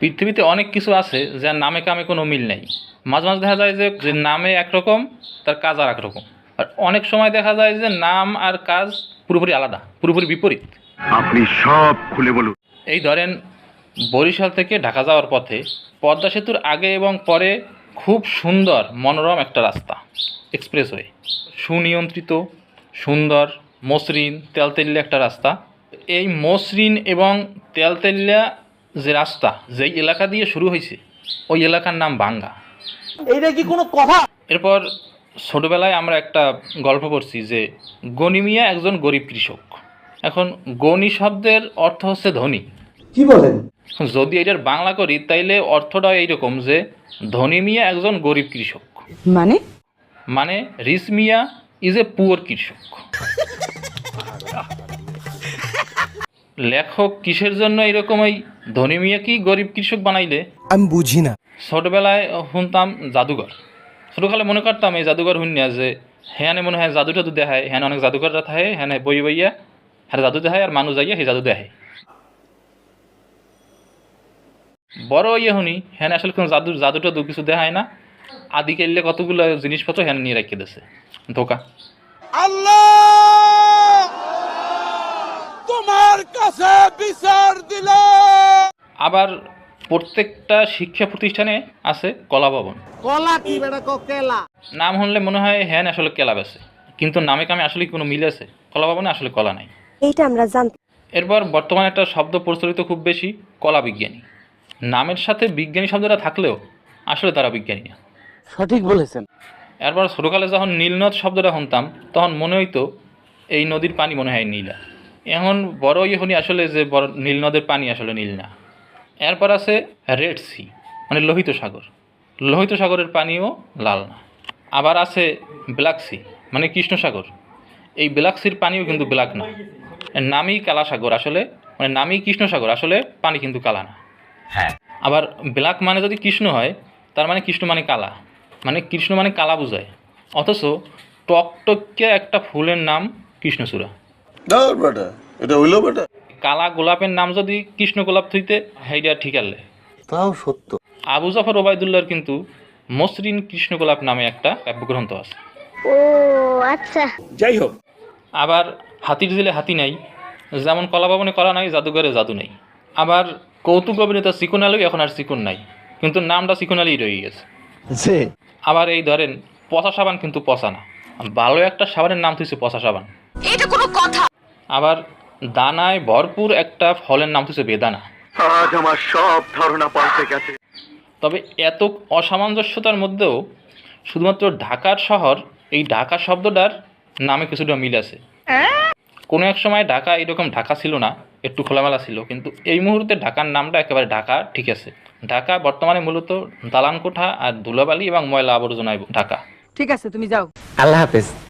পৃথিবীতে অনেক কিছু আছে যার নামে কামে কোনো মিল নেই। মাঝে মাঝে দেখা যায় যে যে নামে একরকম তার কাজ আর একরকম। আর অনেক সময় দেখা যায় যে নাম আর কাজ পুরোপুরি আলাদা পুরোপুরি বিপরীত। আপনি সব খুলে বলুন। এই ধরেন বরিশাল থেকে ঢাকা যাওয়ার পথে পদ্মা সেতুর আগে এবং পরে খুব সুন্দর মনোরম একটা রাস্তা এক্সপ্রেসওয়ে। সুনিয়ন্ত্রিত সুন্দর মসৃণ তেলতেল্লা একটা রাস্তা। এই মসৃণ এবং তেলতেল্লা যে রাস্তা যেই এলাকা দিয়ে শুরু হয়েছে ওই এলাকার নাম বাঙ্গা। এইটা কি কোনো কথা? এরপর ছোটোবেলায় আমরা একটা গল্প পড়ছি যে গনিমিয়া একজন গরিব কৃষক। এখন গনি শব্দের অর্থ হচ্ছে ধনী। কি বলেন? যদি এটার বাংলা করি তাইলে অর্থটা এইরকম যে ধনী মিয়া একজন গরিব কৃষক। মানে? মানে রিস মিয়া ইজ এ পুয়ার কৃষক। লেখক কিসের জন্য এরকম এই ধনী মিয়া কি গরিব কৃষক বানাইলে? আমি বুঝি না। ছোটবেলায় শুনতাম জাদুঘর। ছোটকালে মনে করতাম এই জাদুঘর শুনিয়া যে হ্যাঁ মনে হয় জাদু টাদু দেখায় হ্যাঁ অনেক জাদুঘররা থাকে হ্যাঁ বই বইয়া হ্যাঁ জাদু দেখায় আর মানুষ যাইয়া সেই জাদু দেখায়। বড় ইয়ে শুনি হ্যাঁ আসলে কোনো জাদু জাদু টাদু কিছু দেখায় না। আদি কেললে কতগুলো জিনিসপত্র হ্যাঁ নিয়ে রেখে দিছে ধোকা। আবার প্রত্যেকটা শিক্ষা প্রতিষ্ঠানে আছে কলা ভবন। কলা কি বেটা কেলা? নাম শুনলে মনে হয় হ্যাঁ আসলে কেলাব আছে কিন্তু নামে কামে আসলে কোনো মিল আছে? কলা ভবনে আসলে কলা নাই। এইটা আমরা জানতাম এরপর বর্তমানে একটা শব্দ প্রচলিত খুব বেশি কলা বিজ্ঞানী। নামের সাথে বিজ্ঞানী শব্দটা থাকলেও আসলে তারা বিজ্ঞানী না। সঠিক বলেছেন। এরপর ছোটোকালে যখন নীলনদ শব্দটা শুনতাম তখন মনে হইতো এই নদীর পানি মনে হয় নীলা। এখন বড় ইয়ে শুনি আসলে যে বড় নীল নদের পানি আসলে নীল না। এরপর আছে রেড সি মানে লোহিত সাগর। লোহিত সাগরের পানিও লাল না। আবার আছে ব্ল্যাক সি মানে কৃষ্ণ সাগর। এই ব্ল্যাক সির পানিও কিন্তু ব্ল্যাক না। নামই কালা সাগর আসলে মানে নামই কৃষ্ণ সাগর আসলে পানি কিন্তু কালা না। হ্যাঁ। আবার ব্ল্যাক মানে যদি কৃষ্ণ হয় তার মানে কৃষ্ণ মানে কালা। মানে কৃষ্ণ মানে কালা বোঝায়। অথচ টকটকে একটা ফুলের নাম কৃষ্ণচূড়া। এটা হইল বেটা। কালা গোলাপের নাম যদি কৃষ্ণ গোলাপ থইতে হেইডা ঠিক আনলে। তাও সত্য। আবু জাফর ওবায়দুল্লাহর কিন্তু মসৃণ কৃষ্ণ গোলাপ নামে একটা কাব্যগ্রন্থ আছে। ও আচ্ছা। যাই হোক। আবার হাতির দিলে হাতি নাই যেমন কলা ভবনে কলা নাই জাদুঘরে জাদু নাই। আবার কৌতুক অভিনেতা চিকন আলু এখন আর চিকন নাই কিন্তু নামটা চিকন আলী রয়ে গেছে। যে আবার এই ধরেন পচা সাবান কিন্তু পচা না। ভালো একটা সাবানের নাম হচ্ছে পচা সাবান। এটা কোনো কথা। আবার দানায় ভরপুর একটা ফলের নাম হচ্ছে বেদানা। আজ আমার সব ধারণা পাল্টে গেছে। তবে এত অসামঞ্জস্যতার মধ্যেও শুধুমাত্র ঢাকার শহর এই ঢাকা শব্দটার নামে কিছুটা মিল আছে। কোনো এক সময় ঢাকা এরকম ঢাকা ছিল না একটু খোলামেলা ছিল কিন্তু এই মুহূর্তে ঢাকার নামটা একেবারে ঢাকা ঠিক আছে। ঢাকা বর্তমানে মূলত দালান কোঠা আর ধুলাবালি এবং ময়লা আবর্জনায় ঢাকা। ঠিক আছে তুমি যাও। আল্লাহ হাফেজ।